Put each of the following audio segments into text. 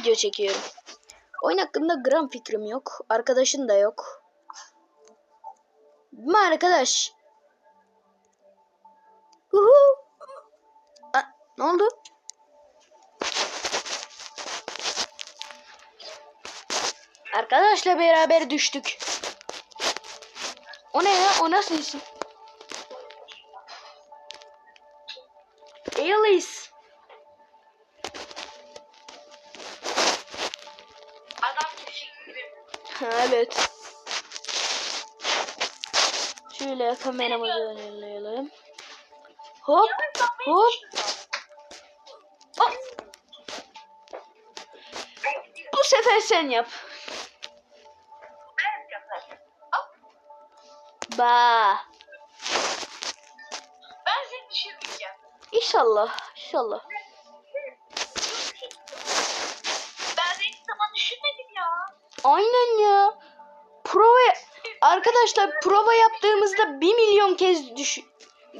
video çekiyorum. Oyun hakkında gram fikrim yok. Arkadaşın da yok. Değil mi arkadaş? Uhu. Aa, ne oldu? Arkadaşla beraber düştük. O ne ya? O nasıl isim? Alice. Evet. Şöyle kameramızı ayarlayalım. Hop hop. Hop. Bu sefer sen yap. Ba. Ben seni düşürmeyeceğim. İnşallah. İnşallah. Aynen ya. Prova arkadaşlar prova yaptığımızda bir milyon kez düş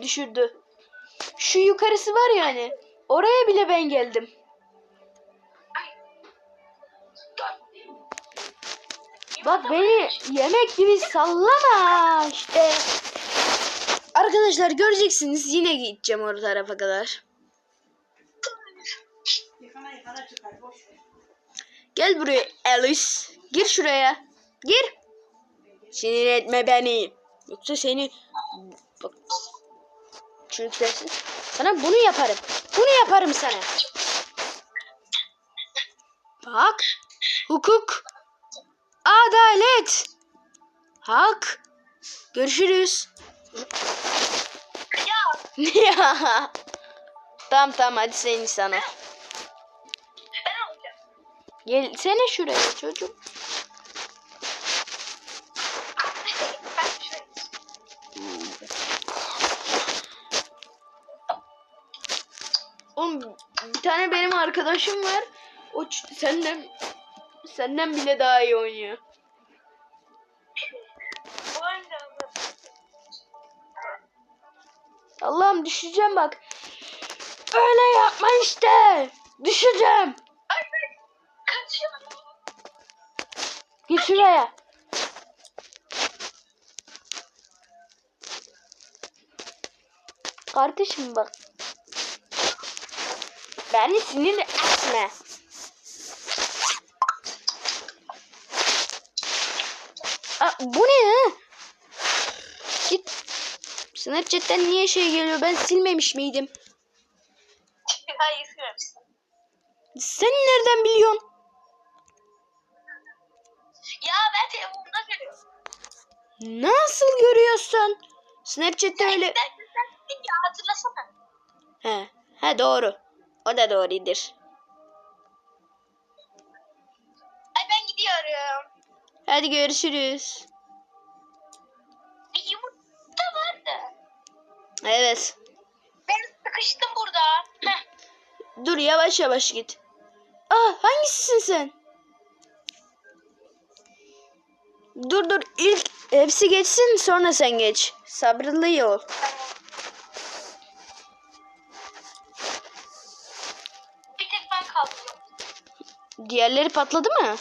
düşürdü. Şu yukarısı var ya hani. Oraya bile ben geldim. Bak beni yemek gibi sallama işte. Arkadaşlar göreceksiniz yine gideceğim o tarafa kadar. Gel buraya Alice. Gir şuraya. Gir. Sinir etme beni. Yoksa seni bak çünkü dersin. Sana bunu yaparım. Bunu yaparım sana. Bak. Hukuk. Adalet. Hak. Görüşürüz. Ya. Tamam tamam hadi sen sana. ben alacağım. Gelsene şuraya çocuğum. Oğlum bir tane benim arkadaşım var. O senden senden bile daha iyi oynuyor. Allah'ım düşeceğim bak. Öyle yapma işte. Düşeceğim. Git şuraya. Kardeşim bak. Beni sinir etme. Aa, bu ne ya? Git. Snapchat'ten niye şey geliyor? Ben silmemiş miydim? Hayır. Sen nereden biliyorsun? Ya ben telefonumda görüyorum. Nasıl görüyorsun? Snapchat'te öyle... Ben ya hatırlasana. He, he doğru. O da doğrudur. Ay ben gidiyorum. Hadi görüşürüz. Bir yumurta vardı. Evet. Ben sıkıştım burada. Heh. Dur yavaş yavaş git. Aa hangisisin sen? Dur dur ilk hepsi geçsin sonra sen geç. Sabırlı ol. Bir Diğerleri patladı mı?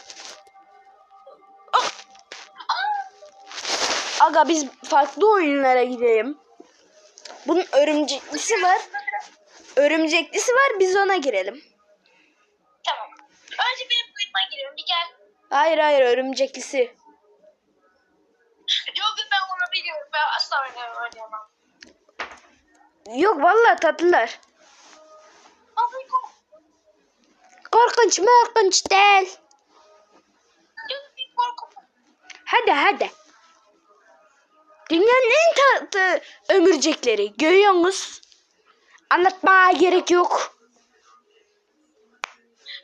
Aga biz farklı oyunlara gidelim. Bunun örümceklisi var. Örümceklisi var biz ona girelim. Tamam. Önce benim kuyuma giriyorum. Bir gel. Hayır hayır örümceklisi. Yok ben onu biliyorum. Ben asla oynayamam. Yok vallahi tatlılar. Korkunç korkunç değil. Hadi hadi. Dünyanın en tatlı ömürcekleri. Görüyorsunuz. Anlatmaya gerek yok.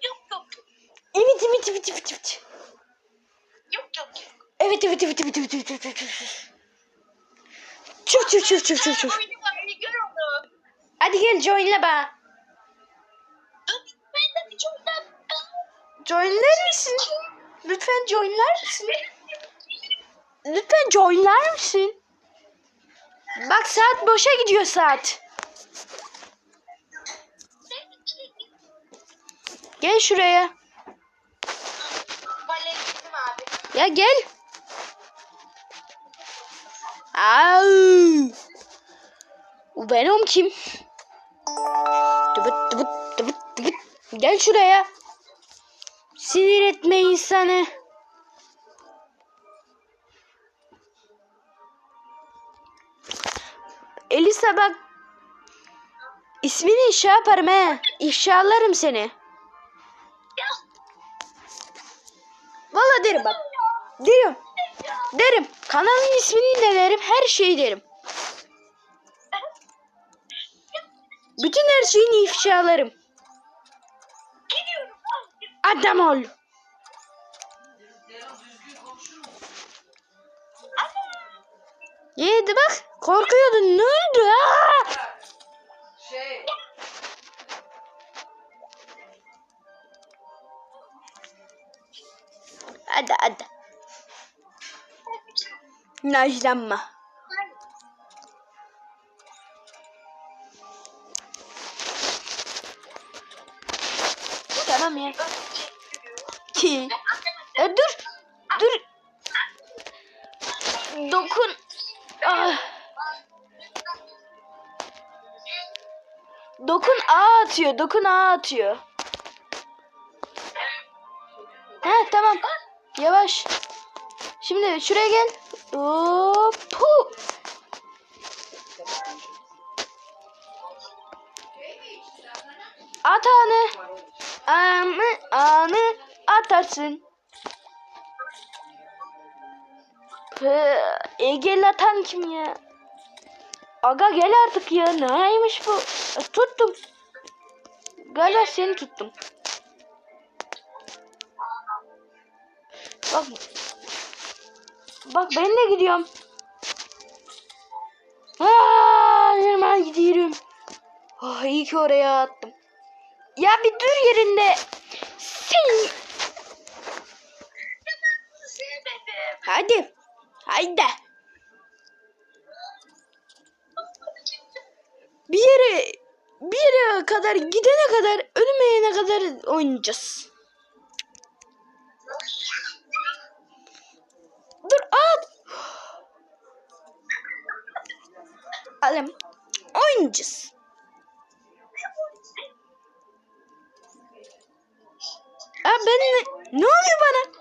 Yok yok. Evet evet evet evet. evet. Yok yok. Evet evet evet evet evet evet evet. evet. Çık. Oyunu var. Bir gör onu. Hadi gel joinle bana. Joinler misin? Lütfen joinler misin? Lütfen joinler misin? Bak saat boşa gidiyor saat. Gel şuraya. Ya gel. Au. Bu Venom kim? Gel şuraya. Sinir etme insanı. Elisa bak. İsmini ifşa yaparım he. İfşalarım seni. Ya. Vallahi derim bak. Derim. Derim. Kanalın ismini de derim. Her şeyi derim. Bütün her şeyini ifşalarım. Adam ol. Yedi bak. Korkuyordun. Ne oldu? Aa! Şey. Hadi hadi. Najlanma. Tamam ya. Ki. Ya dur. Dur. Dokun. Ah. Dokun A atıyor. Dokun A atıyor. Ha tamam. Yavaş. Şimdi şuraya gel. Hop. At anı. Anı, anı atarsın. Egel atan kim ya? Aga gel artık ya. Neymiş bu? E, Tuttum. Galiba seni tuttum. Bak. Bak ben de gidiyorum. Aa, hemen gidiyorum. Oh, iyi ki oraya attım. Ya bir dur yerinde. Sen. Hadi. Haydi. Bir yere bir yere kadar gidene kadar ölmeyene kadar oynayacağız. Dur at. Alem. Oynayacağız. Aa ben ne, ne oluyor bana?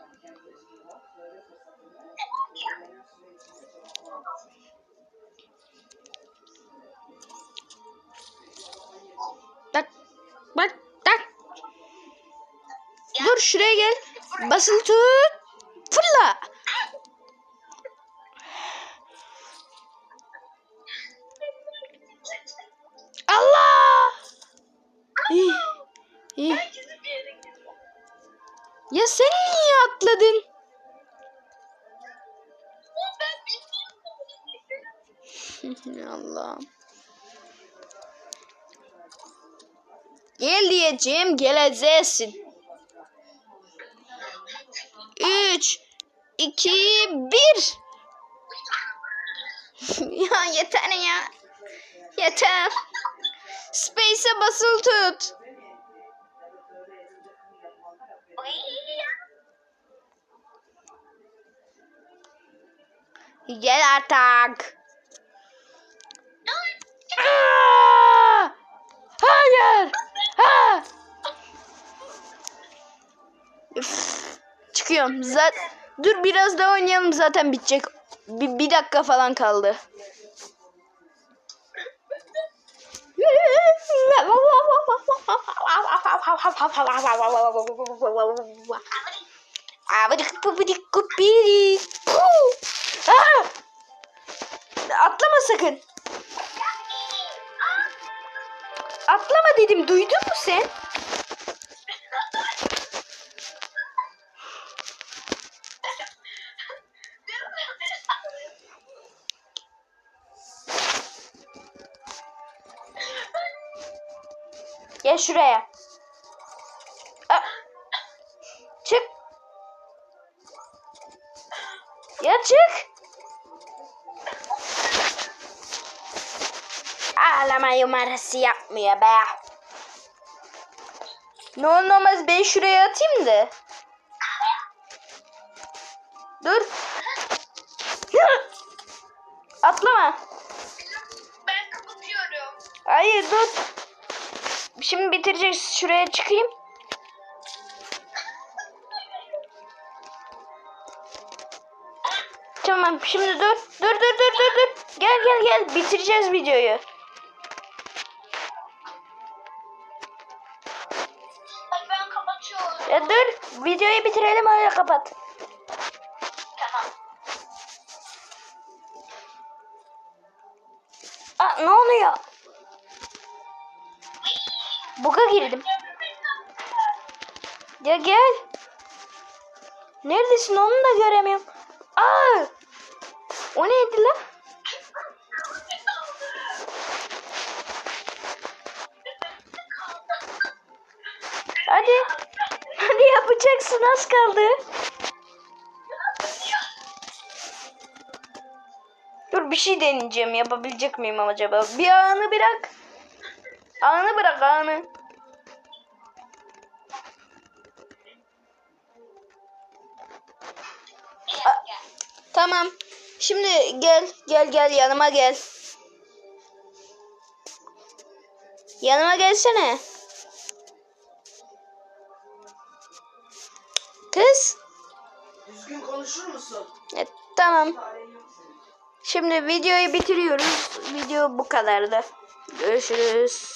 Gel diyeceğim geleceksin. 3 2 1 Ya yeter ya. Yeter. Space'e basılı tut. Gel artık. Çıkıyorum. Zaten dur biraz daha oynayalım zaten bitecek. Bir, bir dakika falan kaldı. Aa! Atlama sakın. Atlama dedim. Duydun mu sen? Gel şuraya. Aa! Çık. Ya çık. Ağlama yumarası yapmıyor be. Ne olmaz ben şuraya atayım da. Dur. Atlama. Ben kapatıyorum. Hayır dur. Şimdi bitireceğiz. Şuraya çıkayım. Tamam şimdi dur. Dur dur dur dur dur. Gel gel gel. Bitireceğiz videoyu. Hadi ben kapatıyorum. Ya dur. Videoyu bitirelim öyle kapat. Tamam. Aa, ne oluyor? Buga girdim. Ya gel. Neredesin onu da göremiyorum. Aa! O neydi lan? Hadi. Hadi yapacaksın az kaldı. Dur bir şey deneyeceğim. Yapabilecek miyim acaba? Bir anı bırak. Anı bırak. Bir dakika. Tamam. Şimdi gel gel gel yanıma gel. Yanıma gelsene. Kız. Düzgün konuşur musun? E, tamam. Şimdi videoyu bitiriyoruz. Video bu kadardı. Görüşürüz.